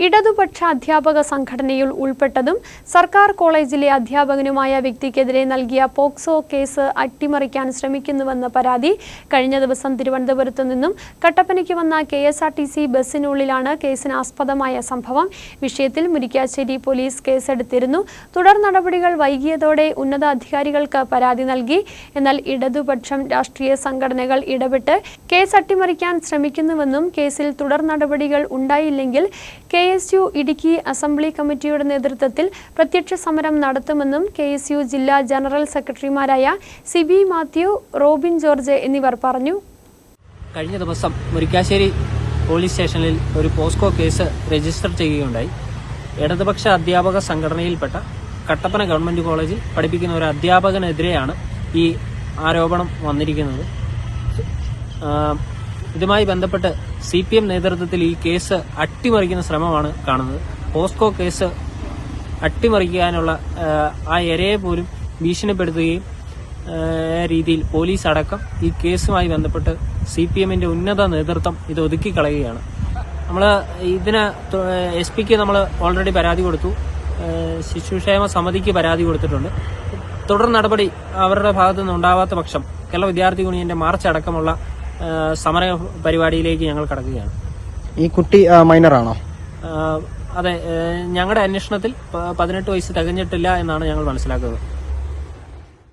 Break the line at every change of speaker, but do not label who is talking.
ഇടതുപക്ഷ അധ്യാപക സംഘടനയിൽ ഉൾപ്പെട്ടതും സർക്കാർ കോളേജിലെ അധ്യാപകനുമായ വ്യക്തിക്കെതിരെ നൽകിയ പോക്സോ കേസ് അട്ടിമറിക്കാൻ ശ്രമിക്കുന്നുവെന്ന പരാതി കഴിഞ്ഞ ദിവസം തിരുവനന്തപുരത്തു നിന്നും കട്ടപ്പനയ്ക്ക് വന്ന K S R T C ബസ്സിനുള്ളിലാണ് കേസിനാസ്പദമായ സംഭവം. വിഷയത്തിൽ മുരിക്കാശ്ശേരി പോലീസ് കേസെടുത്തിരുന്നു. തുടർ നടപടികൾ വൈകിയതോടെ ഉന്നത അധികാരികൾക്ക് പരാതി നൽകി. എന്നാൽ ഇടതുപക്ഷം രാഷ്ട്രീയ സംഘടനകൾ ഇടപെട്ട് കേസ് അട്ടിമറിക്കാൻ ശ്രമിക്കുന്നുവെന്നും കേസിൽ തുടർ നടപടികൾ ഉണ്ടായില്ലെങ്കിൽ K S U Idukki assembly കമ്മിറ്റിയുടെ നേതൃത്വത്തിൽ പ്രത്യക്ഷ സമരം നടത്തുമെന്നും കെ എസ് യു ജില്ലാ ജനറൽ സെക്രട്ടറിമാരായ സിബി മാത്യു റോബിൻ ജോർജ് എന്നിവർ പറഞ്ഞു.
കഴിഞ്ഞ ദിവസം മുരിക്കാശ്ശേരി പോലീസ് സ്റ്റേഷനിൽ ഒരു പോസ്കോ കേസ് രജിസ്റ്റർ ചെയ്യുകയുണ്ടായി. ഇടതുപക്ഷ അധ്യാപക സംഘടനയിൽപ്പെട്ട കട്ടപ്പന ഗവൺമെന്റ് കോളേജിൽ പഠിപ്പിക്കുന്ന ഒരു അധ്യാപകനെതിരെയാണ് ഈ ആരോപണം വന്നിരിക്കുന്നത്. ഇതുമായി ബന്ധപ്പെട്ട് സി പി എം നേതൃത്വത്തിൽ ഈ കേസ് അട്ടിമറിക്കുന്ന ശ്രമമാണ് കാണുന്നത്. പോസ്കോ കേസ് അട്ടിമറിക്കാനുള്ള ആ, ഇരയെ പോലും ഭീഷണിപ്പെടുത്തുകയും രീതിയിൽ പോലീസ് അടക്കം ഈ കേസുമായി ബന്ധപ്പെട്ട് സി പി എമ്മിന്റെ ഉന്നത നേതൃത്വം ഇത് ഒതുക്കിക്കളയുകയാണ്. നമ്മൾ ഇതിന് എസ് പിക്ക് നമ്മൾ ഓൾറെഡി പരാതി കൊടുത്തു. ശിശുക്ഷേമ സമിതിക്ക് പരാതി കൊടുത്തിട്ടുണ്ട്. തുടർ നടപടി അവരുടെ ഭാഗത്തു നിന്ന് ഉണ്ടാവാത്ത പക്ഷം കേരള വിദ്യാർത്ഥി യൂണിയന്റെ മാർച്ച് അടക്കമുള്ള സമര പരിപാടിയിലേക്ക് ഞങ്ങൾ കടക്കുകയാണ്.
ഈ കുട്ടി മൈനറാണോ
അതെ ഞങ്ങളുടെ അന്വേഷണത്തിൽ പതിനെട്ട് വയസ്സ് തികഞ്ഞിട്ടില്ല എന്നാണ് ഞങ്ങൾ മനസ്സിലാക്കുന്നത്.